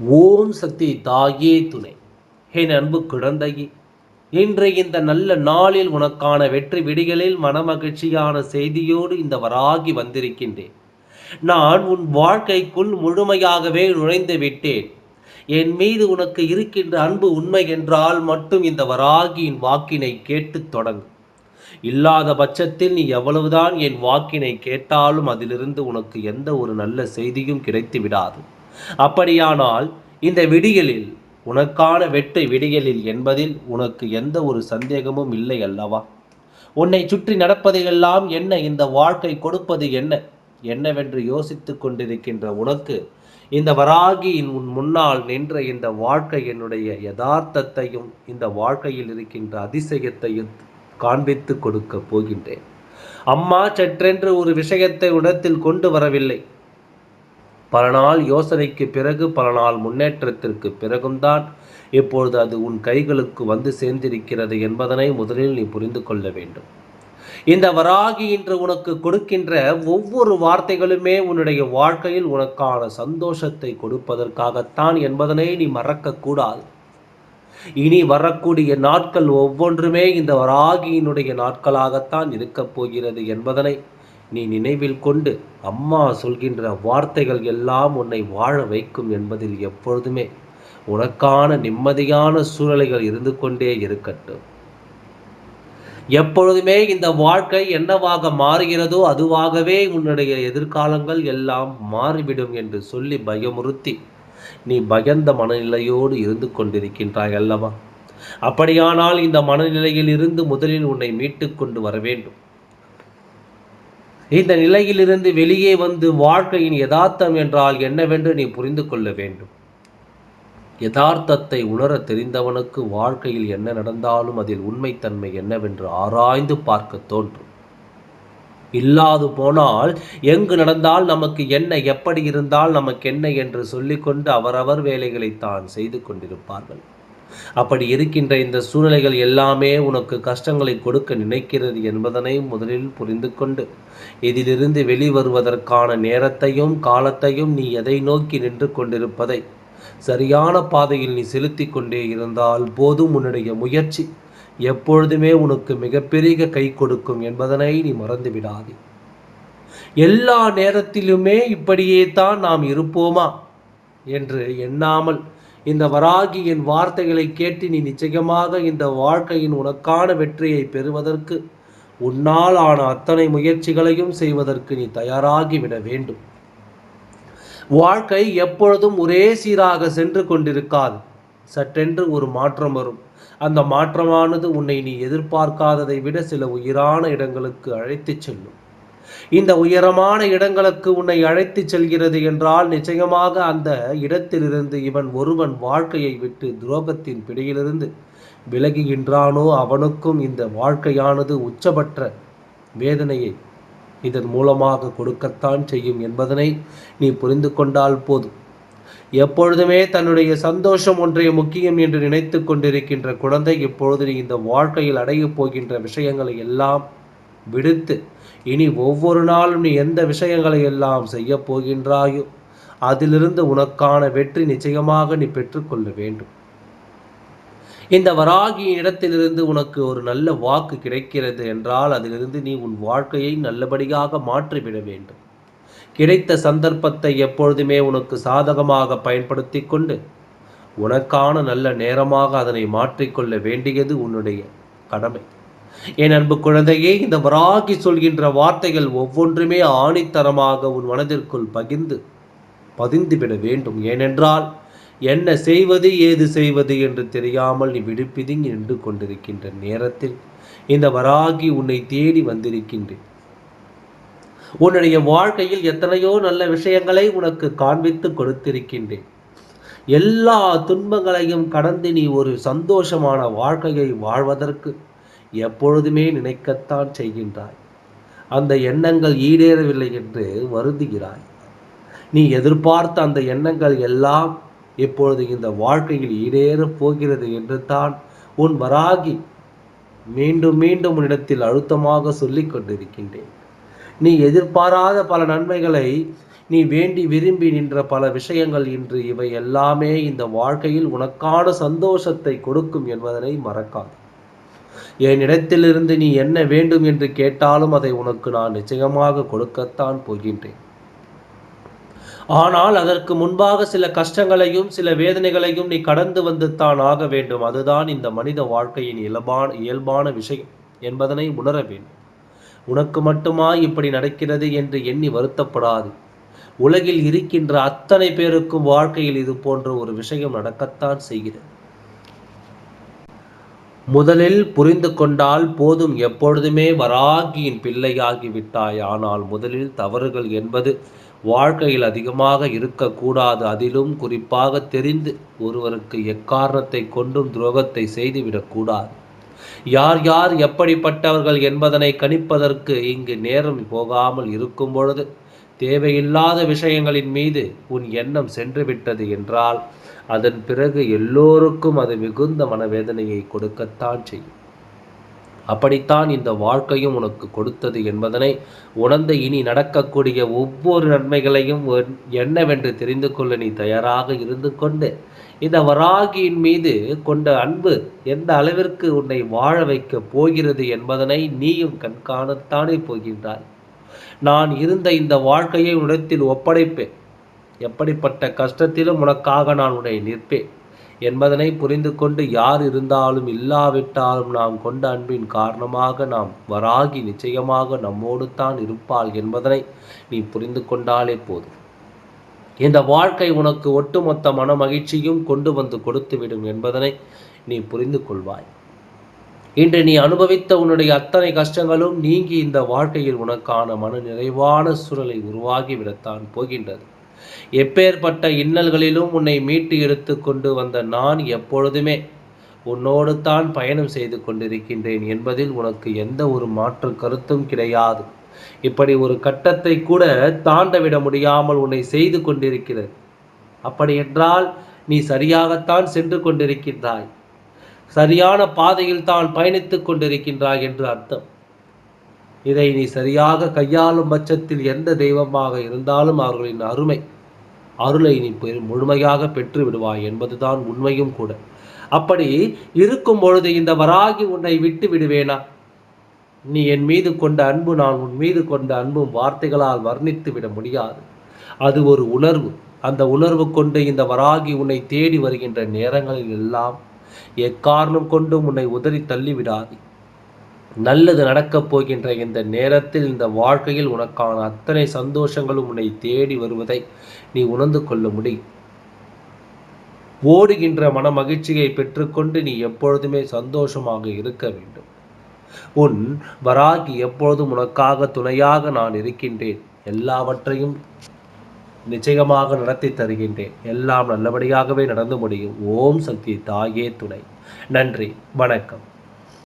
ஓம் சக்தி தாயே துணை. என் அன்பு குழந்தையே இன்று இந்த நல்ல நாளில் உனக்கான வெற்றி விடிகளில் மனமகிழ்ச்சியான செய்தியோடு இந்த வராகி வந்திருக்கின்றேன். நான் உன் வாழ்க்கைக்குள் முழுமையாகவே நுழைந்து விட்டேன். என் மீது உனக்கு இருக்கின்ற அன்பு உண்மை என்றால் மட்டும் இந்த வராகியின் வாக்கினை கேட்டு தொடங்கு. இல்லாத பட்சத்தில் நீ எவ்வளவுதான் என் வாக்கினை கேட்டாலும் அதிலிருந்து உனக்கு எந்த ஒரு நல்ல செய்தியும் கிடைத்து விடாது அப்படியானால் இந்த விடியலில் உனக்கான வெட்டை விடியலில் என்பதில் உனக்கு எந்த ஒரு சந்தேகமும் இல்லை அல்லவா? உன்னை சுற்றி நடப்பதையெல்லாம் என்ன இந்த வாழ்க்கை கொடுப்பது என்ன? என்னவென்று யோசித்து கொண்டிருக்கின்ற உனக்கு இந்த வராகியின் உன் முன்னால் நின்ற இந்த வாழ்க்கை என்னுடைய யதார்த்தத்தையும் இந்த வாழ்க்கையில் இருக்கின்ற அதிசயத்தையும் காண்பித்து கொடுக்க போகின்றேன். அம்மா சற்றென்று ஒரு விஷயத்தை உடத்தில் கொண்டு வரவில்லை. பல நாள் யோசனைக்கு பிறகு பல நாள் முன்னேற்றத்திற்கு பிறகும்தான் இப்பொழுது அது உன் கைகளுக்கு வந்து சேர்ந்திருக்கிறது என்பதனை முதலில் நீ புரிந்து கொள்ள வேண்டும். இந்த வராகி இன்று உனக்கு கொடுக்கின்ற ஒவ்வொரு வார்த்தைகளுமே உன்னுடைய வாழ்க்கையில் உனக்கான சந்தோஷத்தை கொடுப்பதற்காகத்தான் என்பதனை நீ மறக்கக்கூடாது இனி வரக்கூடிய நாட்கள் ஒவ்வொன்றுமே இந்த வராகியினுடைய நாட்களாகத்தான் இருக்கப் போகிறது என்பதனை நீ நினைவில் கொண்டு அம்மா சொல்கின்ற வார்த்தைகள் எல்லாம் உன்னை வாழ வைக்கும் என்பதில் எப்பொழுதுமே உனக்கான நிம்மதியான சூழ்நிலைகள் இருந்து கொண்டே இருக்கட்டும். எப்பொழுதுமே இந்த வாழ்க்கை என்னவாக மாறுகிறதோ அதுவாகவே உன்னுடைய எதிர்காலங்கள் எல்லாம் மாறிவிடும் என்று சொல்லி பயமுறுத்தி நீ பயந்த மனநிலையோடு இருந்து கொண்டிருக்கின்றாய் அல்லவா? அப்படியானால் இந்த மனநிலையில் இருந்து முதலில் உன்னை மீட்டு கொண்டு வர வேண்டும். இந்த நிலையிலிருந்து வெளியே வந்து வாழ்க்கையின் யதார்த்தம் என்றால் என்னவென்று நீ புரிந்து கொள்ள வேண்டும். யதார்த்தத்தை உணர தெரிந்தவனுக்கு வாழ்க்கையில் என்ன நடந்தாலும் அதில் உண்மைத்தன்மை என்னவென்று ஆராய்ந்து பார்க்க தோன்றும். இல்லாது போனால் எங்கு நடந்தால் நமக்கு என்ன எப்படி இருந்தால் நமக்கு என்ன என்று சொல்லிக்கொண்டு அவரவர் வேலைகளை தான் செய்து கொண்டிருப்பார்கள். அப்படி இருக்கின்ற இந்த சூழ்நிலைகள் எல்லாமே உனக்கு கஷ்டங்களை கொடுக்க நினைக்கிறது என்பதனை முதலில் புரிந்து கொண்டு இதிலிருந்து வெளிவருவதற்கான நேரத்தையும் காலத்தையும் நீ எதை நோக்கி நின்று கொண்டிருப்பதை சரியான பாதையில் நீ செலுத்தி கொண்டே இருந்தால் போதும் உன்னுடைய முயற்சி எப்பொழுதுமே உனக்கு மிகப்பெரிய கை கொடுக்கும் என்பதனை நீ மறந்து விடாதே. எல்லா நேரத்திலுமே இப்படியே தான் நாம் இருப்போமா? என்று எண்ணாமல் இந்த வராகியின் வார்த்தைகளை கேட்டு நீ நிச்சயமாக இந்த வாழ்க்கையின் உனக்கான வெற்றியை பெறுவதற்கு உன்னால் ஆன அத்தனை முயற்சிகளையும் செய்வதற்கு நீ தயாராகிவிட வேண்டும். வாழ்க்கை எப்பொழுதும் ஒரே சீராக சென்று கொண்டிருக்காது. சட்டென்று ஒரு மாற்றம் வரும். அந்த மாற்றமானது உன்னை நீ எதிர்பார்க்காததை விட சில உயிரான இடங்களுக்கு அழைத்துச் செல்லும். இந்த உயரமான இடங்களுக்கு உன்னை அழைத்து செல்கிறது என்றால் நிச்சயமாக அந்த இடத்திலிருந்து இவன் ஒருவன் வாழ்க்கையை விட்டு துரோகத்தின் பிடியிலிருந்து விலகுகின்றானோ அவனுக்கும் இந்த வாழ்க்கையானது உச்சபற்ற வேதனையை இதன் மூலமாக கொடுக்கத்தான் செய்யும் என்பதனை நீ புரிந்து கொண்டால் போதும். எப்பொழுதுமே தன்னுடைய சந்தோஷம் ஒன்றே முக்கியம் என்று நினைத்து கொண்டிருக்கின்ற குழந்தை இப்பொழுது நீ இந்த வாழ்க்கையில் அடையப் போகின்ற விஷயங்களை எல்லாம் விடுத்து இனி ஒவ்வொரு நாளும் நீ எந்த விஷயங்களை எல்லாம் செய்ய போகின்றாயோ அதிலிருந்து உனக்கான வெற்றி நிச்சயமாக நீ பெற்றுக்கொள்ள வேண்டும். இந்த வராகியின் இடத்திலிருந்து உனக்கு ஒரு நல்ல வாக்கு கிடைக்கிறது என்றால் அதிலிருந்து நீ உன் வாழ்க்கையை நல்லபடியாக மாற்றிவிட வேண்டும். கிடைத்த சந்தர்ப்பத்தை எப்பொழுதுமே உனக்கு சாதகமாக பயன்படுத்தி கொண்டு உனக்கான நல்ல நேரமாக அதனை மாற்றிக்கொள்ள வேண்டியது உன்னுடைய கடமை. என் அன்பு குழந்தையே இந்த வராகி சொல்கின்ற வார்த்தைகள் ஒவ்வொன்றுமே ஆணித்தரமாக உன் மனதிற்குள் பகிர்ந்து பதிந்துவிட வேண்டும். ஏனென்றால் என்ன செய்வது ஏது செய்வது என்று தெரியாமல் நீ விடுப்பிதுங்கி நின்று கொண்டிருக்கின்ற நேரத்தில் இந்த வராகி உன்னை தேடி வந்திருக்கின்றேன். உன்னுடைய வாழ்க்கையில் எத்தனையோ நல்ல விஷயங்களை உனக்கு காண்பித்து கொடுத்திருக்கின்றேன். எல்லா துன்பங்களையும் கடந்து நீ ஒரு சந்தோஷமான வாழ்க்கையை வாழ்வதற்கு எப்பொழுதுமே நினைக்கத்தான் செய்கின்றாய். அந்த எண்ணங்கள் ஈடேறவில்லை என்று வருந்துகிறாய். நீ எதிர்பார்த்த அந்த எண்ணங்கள் எல்லாம் இப்பொழுது இந்த வாழ்க்கையில் ஈடேறப் போகிறது என்று தான் உன் வராகி மீண்டும் மீண்டும் உன்னிடத்தில் அழுத்தமாக சொல்லிக் கொண்டிருக்கின்றேன். நீ எதிர்பாராத பல நன்மைகளை நீ வேண்டி விரும்பி நின்ற பல விஷயங்கள் இன்று இவை எல்லாமே இந்த வாழ்க்கையில் உனக்கான சந்தோஷத்தை கொடுக்கும் என்பதனை மறக்காது. என்னிடத்திலிருந்து நீ என்ன வேண்டும் என்று கேட்டாலும் அதை உனக்கு நான் நிச்சயமாக கொடுக்கத்தான் போகின்றேன். ஆனால் அதற்கு முன்பாக சில கஷ்டங்களையும் சில வேதனைகளையும் நீ கடந்து வந்து தான் ஆக வேண்டும். அதுதான் இந்த மனித வாழ்க்கையின் இயல்பான இயல்பான விஷயம் என்பதனை உணர வேண்டும். உனக்கு மட்டுமா இப்படி நடக்கிறது என்று எண்ணி வருத்தப்படாது. உலகில் இருக்கின்ற அத்தனை பேருக்கும் வாழ்க்கையில் இது போன்ற ஒரு விஷயம் நடக்கத்தான் செய்கிறது. முதலில் புரிந்து கொண்டால் போதும் எப்பொழுதுமே வராகியின் பிள்ளையாகி விட்டாய். ஆனால் முதலில் தவறுகள் என்பது வாழ்க்கையில் அதிகமாக இருக்கக்கூடாது. அதிலும் குறிப்பாக தெரிந்து ஒருவருக்கு எக்காரணத்தை கொண்டும் துரோகத்தை செய்துவிடக்கூடாது யார் யார் எப்படிப்பட்டவர்கள் என்பதனை கணிப்பதற்கு இங்கு நேரம் போகாமல் இருக்கும் பொழுது தேவையில்லாத விஷயங்களின் மீது உன் எண்ணம் சென்று விட்டது என்றால் அதன் பிறகு எல்லோருக்கும் அது மிகுந்த மனவேதனையை கொடுக்கத்தான் செய்யும். அப்படித்தான் இந்த வாழ்க்கையும் உனக்கு கொடுத்தது என்பதனை உணர்ந்த இனி நடக்கக்கூடிய ஒவ்வொரு நன்மைகளையும் என்னவென்று தெரிந்து கொள்ள நீ தயாராக இருந்து கொண்டு இந்த வராகியின் மீது கொண்ட அன்பு எந்த அளவிற்கு உன்னை வாழ வைக்கப் போகிறது என்பதனை நீயும் கண்காணத்தானே போகின்றாய். நான் இருந்த இந்த வாழ்க்கையை உன்னிடத்தில் ஒப்படைப்பேன். எப்படிப்பட்ட கஷ்டத்திலும் உனக்காக நான் உன்னை நிற்பேன். என்பதனை புரிந்து கொண்டு யார் இருந்தாலும் இல்லாவிட்டாலும் நாம் கொண்ட அன்பின் காரணமாக நாம் வராகி நிச்சயமாக நம்மோடு தான் இருப்பாள் என்பதனை நீ புரிந்து கொண்டாலே போதும். இந்த வாழ்க்கை உனக்கு ஒட்டுமொத்த மன மகிழ்ச்சியும் கொண்டு வந்து கொடுத்துவிடும் என்பதனை நீ புரிந்து கொள்வாய். இன்று நீ அனுபவித்த உன்னுடைய அத்தனை கஷ்டங்களும் நீங்கி இந்த வாழ்க்கையில் உனக்கான மன நிறைவான சூழலை உருவாகிவிடத்தான் போகின்றது. எப்பேற்பட்ட இன்னல்களிலும் உன்னை மீட்டு எடுத்து கொண்டு வந்த நான் எப்பொழுதுமே உன்னோடு தான் பயணம் செய்து கொண்டிருக்கின்றேன் என்பதில் உனக்கு எந்த ஒரு மாற்று கருத்தும் கிடையாது. இப்படி ஒரு கட்டத்தை கூட தாண்டவிட முடியாமல் உன்னை செய்து கொண்டிருக்கிறது. அப்படியென்றால் நீ சரியாகத்தான் சென்று கொண்டிருக்கின்றாய். சரியான பாதையில் தான் பயணித்துக் கொண்டிருக்கின்றாய் என்று அர்த்தம். இதை நீ சரியாக கையாளும் பட்சத்தில் எந்த தெய்வமாக இருந்தாலும் அவர்களின் அருமை அருளை நீ முழுமையாக பெற்று விடுவாய் என்பதுதான் உண்மையும் கூட. அப்படி இருக்கும் பொழுது இந்த வராகி உன்னை விட்டு விடுவேனா? நீ என் மீது கொண்ட அன்பு நான் உன் மீது கொண்ட அன்பும் வார்த்தைகளால் வர்ணித்து விட முடியாது. அது ஒரு உணர்வு. அந்த உணர்வு கொண்டு இந்த வராகி உன்னை தேடி வருகின்ற நேரங்களில் எல்லாம் எக்காரணம் கொண்டும் உன்னை உதறி தள்ளிவிடாது. நல்லது நடக்கப் போகின்ற இந்த நேரத்தில் இந்த வாழ்க்கையில் உனக்கான அத்தனை சந்தோஷங்களும் உன்னை தேடி வருவதை நீ உணர்ந்து கொள்ள முடியும். ஓடுகின்ற மன மகிழ்ச்சியை பெற்றுக்கொண்டு நீ எப்பொழுதுமே சந்தோஷமாக இருக்க வேண்டும். உன் வராகி எப்பொழுதும் உனக்காக துணையாக நான் இருக்கின்றேன். எல்லாவற்றையும் நிச்சயமாக நடத்தி தருகின்றேன். எல்லாம் நல்லபடியாகவே நடந்து முடியும். ஓம் சக்தி தாயே துணை. நன்றி. வணக்கம்.